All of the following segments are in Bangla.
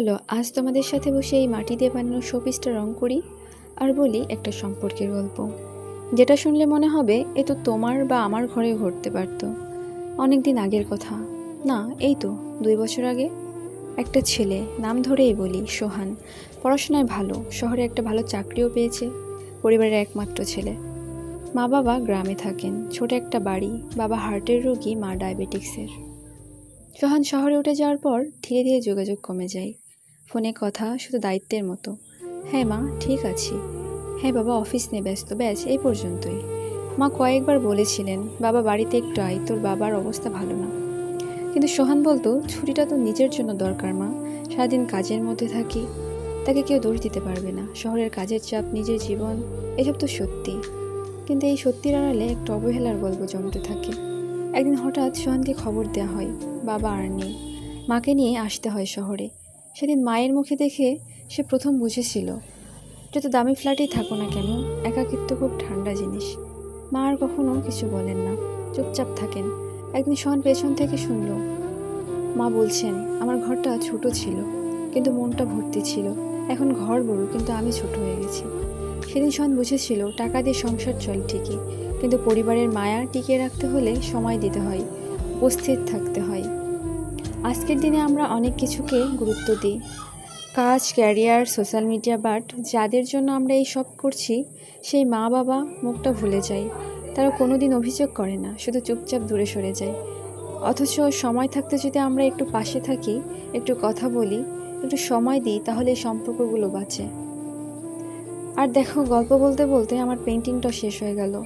চলো আজ তোমাদের সাথে বসে এই মাটি দিয়ে বানানো শোপিসটা রং করি আর বলি একটা সম্পর্কের গল্প। যেটা শুনলে মনে হবে, এ তো তোমার বা আমার ঘরে ঘটতে পারতো। অনেক দিন আগের কথা। না, এই তো, দুই বছর আগে। একটা ছেলে, নাম ধরেই বলি সোহান। পড়াশোনায় ভালো, শহরে একটা ভালো চাকরিও পেয়েছে, পরিবারের একমাত্র ছেলে। মা বাবা গ্রামে থাকেন, ছোট একটা বাড়ি, বাবা হার্টের রোগী, মা ডায়াবেটিক্সের। সোহান শহরে উঠে যাওয়ার পর ধীরে ধীরে যোগাযোগ কমে যায়। ফোনে কথা, শুধু দায়িত্বের মতো। হ্যাঁ মা, ঠিক আছি। হ্যাঁ বাবা, অফিস নিয়ে ব্যস্ত। ব্যাস, এই পর্যন্তই। মা কয়েকবার বলেছিলেন, বাবা, বাড়িতে একটু আয়, তোর বাবার অবস্থা ভালো না। কিন্তু সোহান বলতো, ছুটিটা তো নিজের জন্য দরকার মা। সারাদিন কাজের মধ্যে থাকি, তাকে কেউ দোষ দিতে পারবে না। শহরের কাজের চাপ, নিজের জীবন, এসব তো সত্যি। কিন্তু এই সত্যির আড়ালে একটা অবহেলার গল্প জমতে থাকে। একদিন হঠাৎ সোহানকে খবর দেওয়া হয়, বাবা আর নেই। মাকে নিয়ে আসতে হয় শহরে। সেদিন মায়ের মুখে দেখে সে প্রথম বুঝেছিল যত দামি ফ্ল্যাটেই থাকো না কেন, একাকিত্ব খুব ঠান্ডা জিনিস। মা আর কখনো কিছু বলেন না, চুপচাপ থাকেন। একদিন সোহান পেছন থেকে শুনল, মা বলছেন আমার ঘরটা ছোট ছিল, কিন্তু মনটা ভর্তি ছিল। এখন ঘর বড়, কিন্তু আমি ছোট হয়ে গেছি। সেদিন সোহান বুঝেছিল টাকা দিয়ে সংসার চল ঠিকই, কিন্তু পরিবারের মায়া টিকিয়ে রাখতে হলে সময় দিতে হয় উপস্থিত থাকতে হয়। আজকের দিনে আমরা অনেক কিছুকে গুরুত্ব দিই। কাজ, ক্যারিয়ার, সোশ্যাল মিডিয়া, বাট যাদের জন্য আমরা এই সব করছি, সেই মা বাবা মুখটা ভুলে যায়। তারা কোনো দিন অভিযোগ করে না, শুধু চুপচাপ দূরে সরে যায়। অথচ সময় থাকতে যদি আমরা একটু পাশে থাকি, একটু কথা বলি, একটু সময় দিই, তাহলে এই সম্পর্কগুলো বাঁচে। আর দেখো, গল্প বলতে বলতে আমার পেন্টিংটা শেষ হয়ে গেল।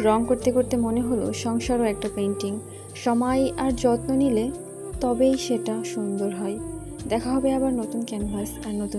রং করতে করতে মনে হলো সংসারও একটা পেন্টিং সময় আর যত্ন নিলে তবেই সেটা সুন্দর হয়। দেখা হবে আবার নতুন ক্যানভাস আর নতুন